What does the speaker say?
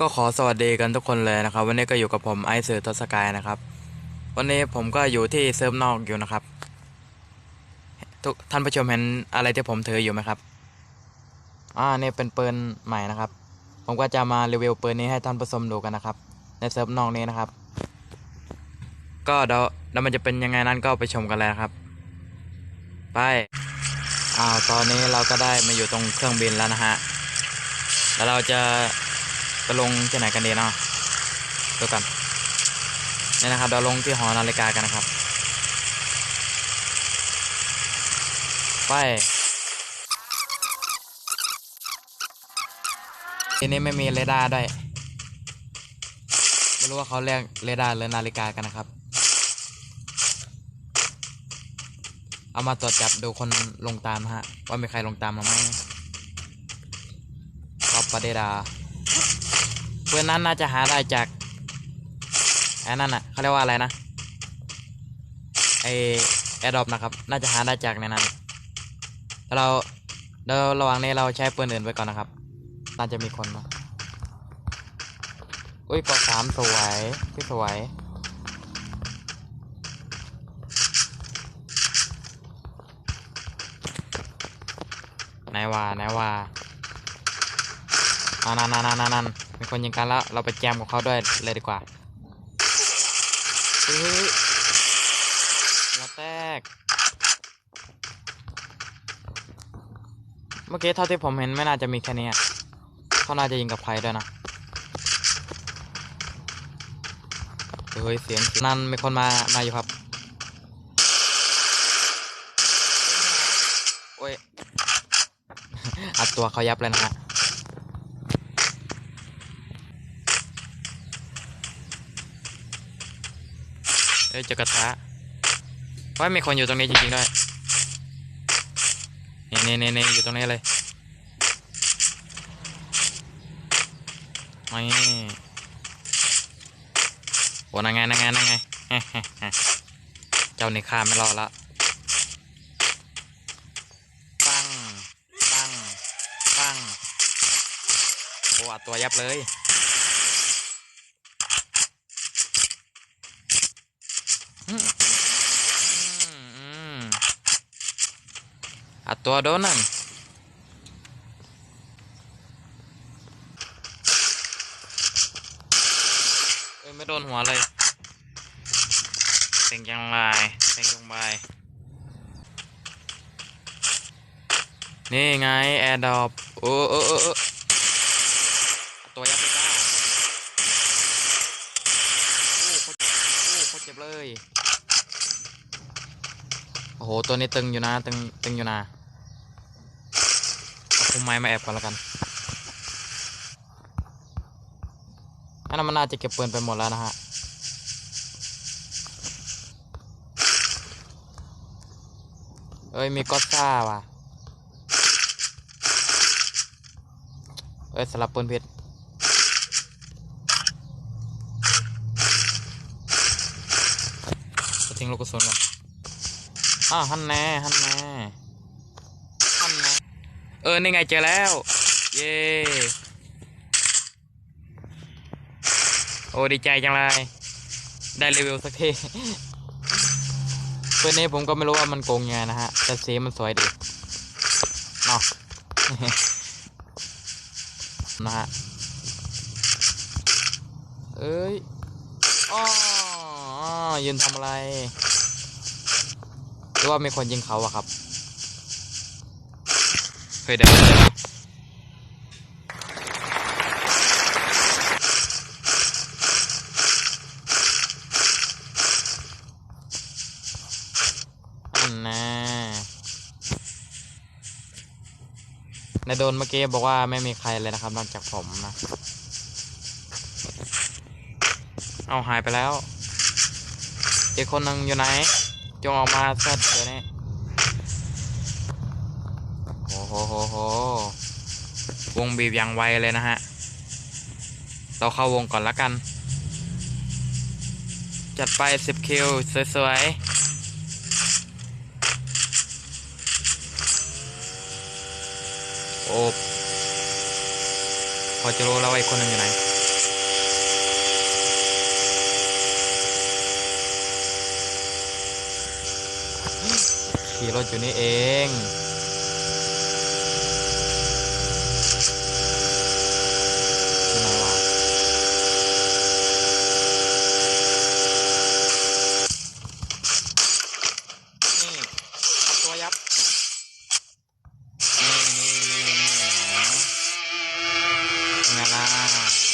ก็ขอสวัสดีกันทุกคนเลยนะครับ วันนี้ก็อยู่กับผมไอซ์เสือทศกายนะครับ วันนี้ผมก็อยู่ที่เซิร์ฟนอกอยู่นะครับ ทุกท่านผู้ชมเห็นอะไรที่ผมถืออยู่ไหมครับ อ่านี่เป็นปืนใหม่นะครับ ผมก็จะมารีวิวปืนนี้ให้ท่านผู้ชมดูกันนะครับ ในเซิร์ฟนอกนี้นะครับ ก็เดี๋ยวเดี๋ยวมันจะเป็นยังไงนั้นก็ไปชมกันเลยครับ ไปอ้าตอนนี้เราก็ได้มาอยู่ตรงเครื่องบินแล้วนะฮะแล้วเราจะ ไปลงที่ไหนกันดีเนาะดูกันนี่นะครับเราลงที่หอนาฬิกากันนะครับ ไปทีนี้ไม่มีเรดาร์ด้วยไม่รู้ว่าเขาเรียกเรดาร์หรือนาฬิกากันนะครับ เอามาตรวจจับดูคนลงตามฮะ ว่ามีใครลงตามเราไหมก็ประเดดา ปืนนั้นน่าจะหาได้จากไอ้นั่นน่ะเขาเรียกว่าอะไรนะไอแอดดอปนะครับ น่าจะหาได้จากในนั้นแต่เราเดี๋ยวระหว่างนี้เราใช้ปืนอื่นไปก่อนนะครับ น่าจะมีคนมาอุ้ยปอสามสวยพี่สวยไหนว่าไหนว่าอ่านั่นนั่นนั่นนั่น มีคนยิงกันแล้ว เราไปแจมกับเขาด้วยเลยดีกว่าเฮ้ยหัวแตก เมื่อกี้เท่าที่ผมเห็นไม่น่าจะมีแค่นี้เขาน่าจะยิงกับใครด้วยนะ เฮ้ยเสียงนั่นมีคนมา มาอยู่ครับ โอ้ย อัดตัวเขายับเลยนะฮะ เอ้ยเจอกระทะว่ามีคนอยู่ตรงนี้จริงๆด้วยนี่นี่นี่นี่อยู่ตรงนี้เลยนี่โอ้นังไงนังไงนังไงเจ้านี่ข้าไม่รอดละปังปังปังโอ้อัดตัวยับเลย อืมอืมอืมอัดตัวโดนันไม่โดนหัวเลยเซ็งจังไรเซ็งจังไปนี่ไงแอร์ดอปโอ้โอ้โอ้ดตัวยับไปจ้าโอ้โคตร ก็บเลย โอ้โห ตัวนี้ตึงอยู่นะ ตึง ตึงอยู่นะเอาพุ่มไม้มาแอบก่อนแล้วกันอันนั้นมันน่าจะเก็บปืนไปหมดแล้วนะฮะ เอ้ย มีก็อตซ่าว่ะ เอ้ยสลับปืนผิดจะ ทิ้งลูกกระสุนก่อนอ้าวฮันแน่ฮันแน่ฮันแน่เออนี่ไงเจอแล้ว เย้โอ้ดีใจจังเลยได้รีวิวสักทีเพื่อนนี้ผมก็ไม่รู้ว่ามันโกงยังไงนะฮะแต่สีมันสวยดีเนาะนะฮะเอ้ยอ๋ออ๋อ ยืนทำอะไร หรือว่ามีคนยิงเขาอะครับ เคยเดินเลยนะอันน่ในโดนเมื่อกี้บอกว่าไม่มีใครเลยนะครับนอกจากผมนะ เอาหายไปแล้ว อีกคนหนึ่งอยู่ไหน จงออกมาสักเดี๋ยวนี้โอ้โหโหโหวงบีบอย่างไวเลยนะฮะ เราเข้าวงก่อนละกัน จัดไปสิบคิว สวยๆโอ้พอจะรู้แล้วว่าอีกคนหนึ่งอยู่ไหน ขี่รถอยู่นี่เองงานละ